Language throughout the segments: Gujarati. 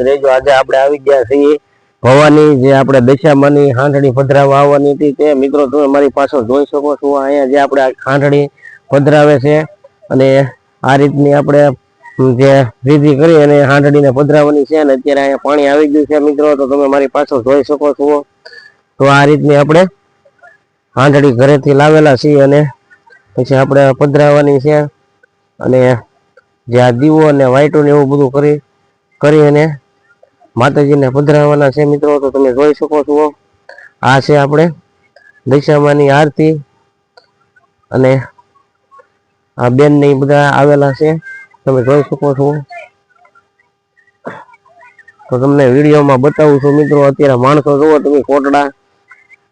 રેજો આજે આપણે આવી ગયા છીએ ભવાની, જે આપણે દશામાની હાંઠડી પધરાવવા આવવાની હતી તે. મિત્રો, તમે મારી પાછળ જોઈ શકો છો. અહીંયા જે આપણે હાંઠડી પધરાવે છે અને આ રીતની આપણે જે વિધિ કરી અને હાંડણીને પધરાવવાની છે અને અત્યારે અહીંયા પાણી આવી ગયું છે. મિત્રો, તો તમે મારી પાછળ જોઈ શકો છો. તો આ રીતની આપણે હાંઠડી ઘરેથી લાવેલા છીએ અને પછી આપણે પધરાવવાની છે. અને જે આ દીવો અને વાઈટો ને એવું બધું કરી કરી અને માતાજીને પધરાવવાના છે મિત્રો, તો તમે જોઈ શકો છો. આ છે આપણે દશામાની આરતી અને આ બેન ને બધા આવેલા છે. તમે જોઈ શકો છો. તો તમને વિડીયોમાં બતાવું છું મિત્રો, અત્યારે માણસો જુઓ તમે કોટડા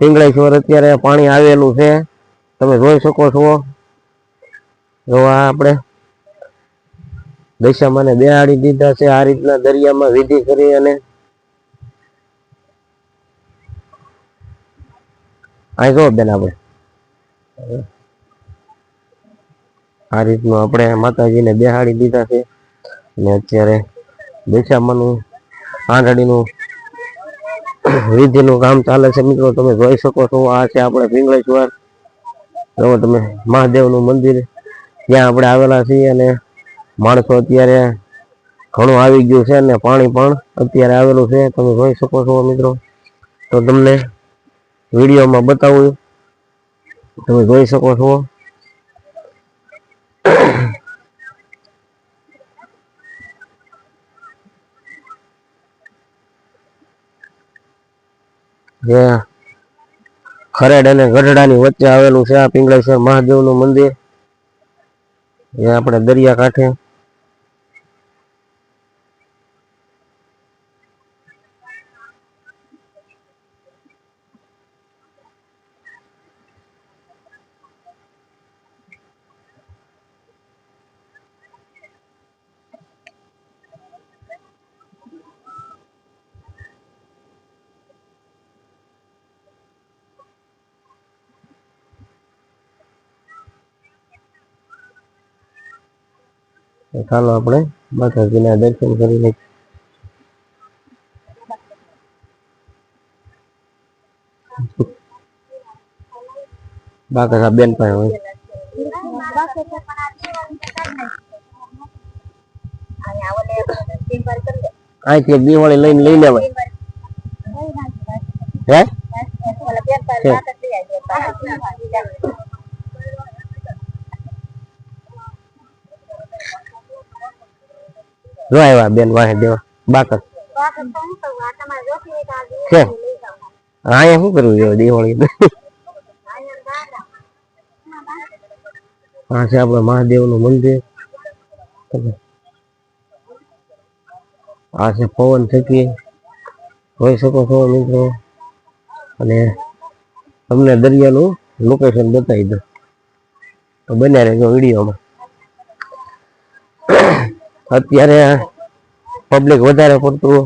પિંગળેશ્વર અત્યારે પાણી આવેલું છે. તમે જોઈ શકો છો. જો આપણે દશામાને બેહાડી દીધા છે. આ રીતના દરિયામાં વિધિ કરી અને અહીં જો બેન આપણે. આ રીતનું આપણે માતાજીને બેહાડી દીધા છે. અને અત્યારે દશામાનું આંધળીનું વિધિનું કામ ચાલે છે. મિત્રો, તમે જોઈ શકો છો, આ છે આપણે પિંગળેશ્વર. તમે મહાદેવનું મંદિર, ત્યાં આપણે આવેલા છીએ અને માણસો અત્યારે ઘણું આવી ગયું છે અને પાણી પણ અત્યારે આવેલું છે. તમે જોઈ શકો છો મિત્રો. તો તમને વિડીયોમાં બતાવું. તમે જોઈ શકો છો. જે ખરેડ અને ગઢડાની વચ્ચે આવેલું છે આ પિંગળેશ્વર મહાદેવનું મંદિર. એ આપણે દરિયા ચાલો આપણે માતાજીના દર્શન કરી લઈએ. બાકા બેન પાસે હોય. અહીંથી દિવાળી લઈને લઈ લેવાય. હે? જો આવ્યા બેન, વાહે દેવા બાકર. છે અહીંયા શું કરવું જોઈએ દિવાળી આ છે આપણે મહાદેવનું મંદિર. આ છે પવન થકી. જોઈ શકો છો મિત્રો. અને તમને દરિયાનું લોકેશન બતાવી દઉં. તો બન્યા રહેજો વિડીયોમાં. અત્યારે પબ્લિક વધારે પડતું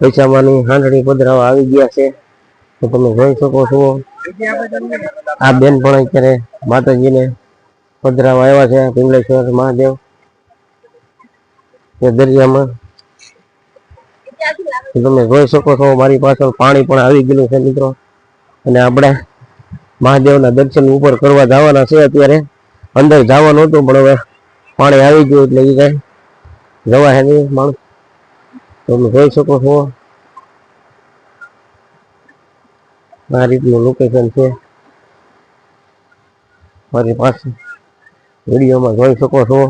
પૈસામાંની હાંડણી પધરાવા આવી ગયા છે. તો તમે જોઈ શકો છો, આ બેન પણ અત્યારે માતાજીને પધરાવા આવ્યા છે પિંગલેશ્વર મહાદેવ એ દરિયામાં. તમે જોઈ શકો છો, મારી પાછળ પાણી પણ આવી ગયેલું છે મિત્રો. અને આપણે મહાદેવના દર્શન ઉપર કરવા જવાના છે અત્યારે. અંદર જવાનું હતું, પણ હવે પાણી આવી ગયું એટલે એ કઈ જવા હે નહીં માણસ. તમે જોઈ શકો છો. આ રીતનું લોકેશન છે. મારી પાસે વિડીયોમાં જોઈ શકો છો.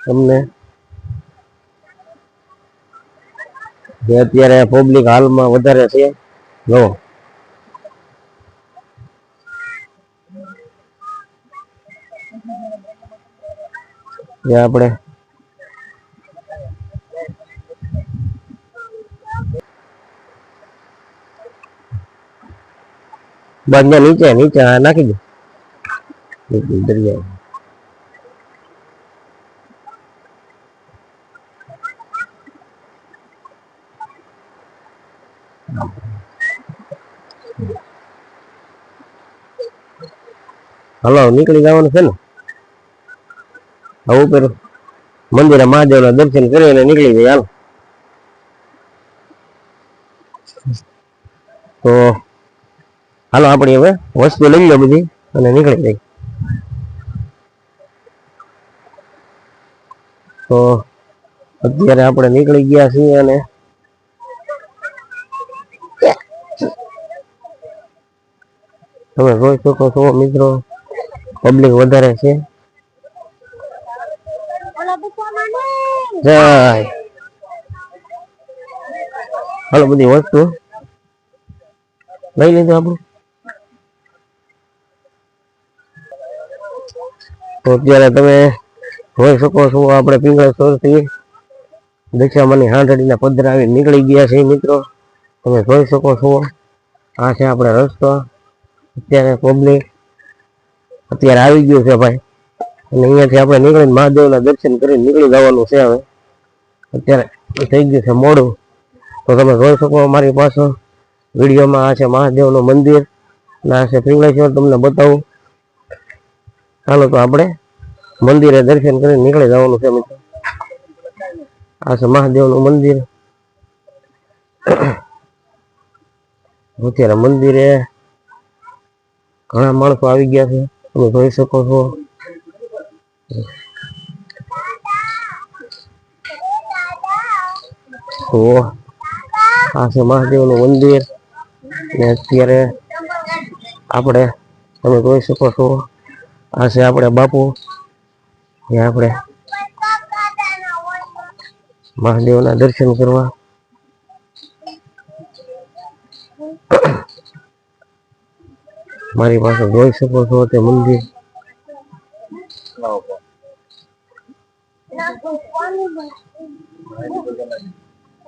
તમને જે અત્યારે પબ્લિક હાલમાં વધારે છે, જો જે આપણે બંને નીચે નીચે આ નાખી દો નીચે દરિયા હલો નીકળી જવાનું છે ને આવું પેલું મંદિરે મહાદેવના દર્શન કરીને નીકળી ગઈ હાલ. તો, હાલો આપણી હવે વસ્તુ લઈ લો બધી અને નીકળી જઈએ તો, અત્યારે આપણે નીકળી ગયા છીએ અને તમે જોઈ શકો છો મિત્રો પબ્લિક વધારે છે. જય. હાલો, બધી વસ્તુ. લઈ લીધું આપણું. તો અત્યારે તમે જોઈ શકો છો, આપણે પિંગળેશ્વરથી દશામાની હાંડડીના પધરાવી નીકળી ગયા છે મિત્રો. તમે જોઈ શકો છો, આ છે આપણે રસ્તો. અત્યારે પબ્લિક અત્યારે આવી ગયું છે ભાઈ. અને અહીંયાથી આપણે નીકળીને મહાદેવના દર્શન કરીને નીકળી જવાનું છે હવે. અત્યારે થઈ ગયું છે મોડું. તો તમે જોઈ શકો અમારી પાસે વિડીયોમાં આ છે મહાદેવનું મંદિર. અને આ છે પિંગળેશ્વર તમને બતાવું. ચાલો તો આપણે મંદિરે દર્શન કરીને નીકળી જવાનું છે મિત્રો. આ છે મહાદેવનું મંદિર. અત્યારે મંદિરે ઘણા માણસો આવી ગયા છે. તમે જોઈ શકો છો. તો આ છે મહાદેવનું મંદિર ને અત્યારે આપણે તમે જોઈ શકો છો આ છે આપણે બાપુ એ આપણે મહાદેવના દર્શન કરવા મારી પાસે જોઈ શકો છો તે મંદિર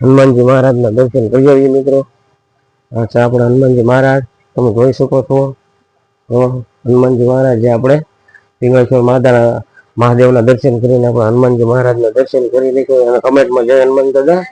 હનુમાનજી મહારાજના દર્શન કરી આવીએ મિત્રો. આ છે આપણે હનુમાનજી મહારાજ. તમે જોઈ શકો છો. હનુમાનજી મહારાજ જે આપણે પિંગળેશ્વર માતાના મહાદેવના દર્શન કરીને આપણે હનુમાનજી મહારાજના દર્શન કરી લીધું અને કમેન્ટમાં જય હનુમાન દાદા.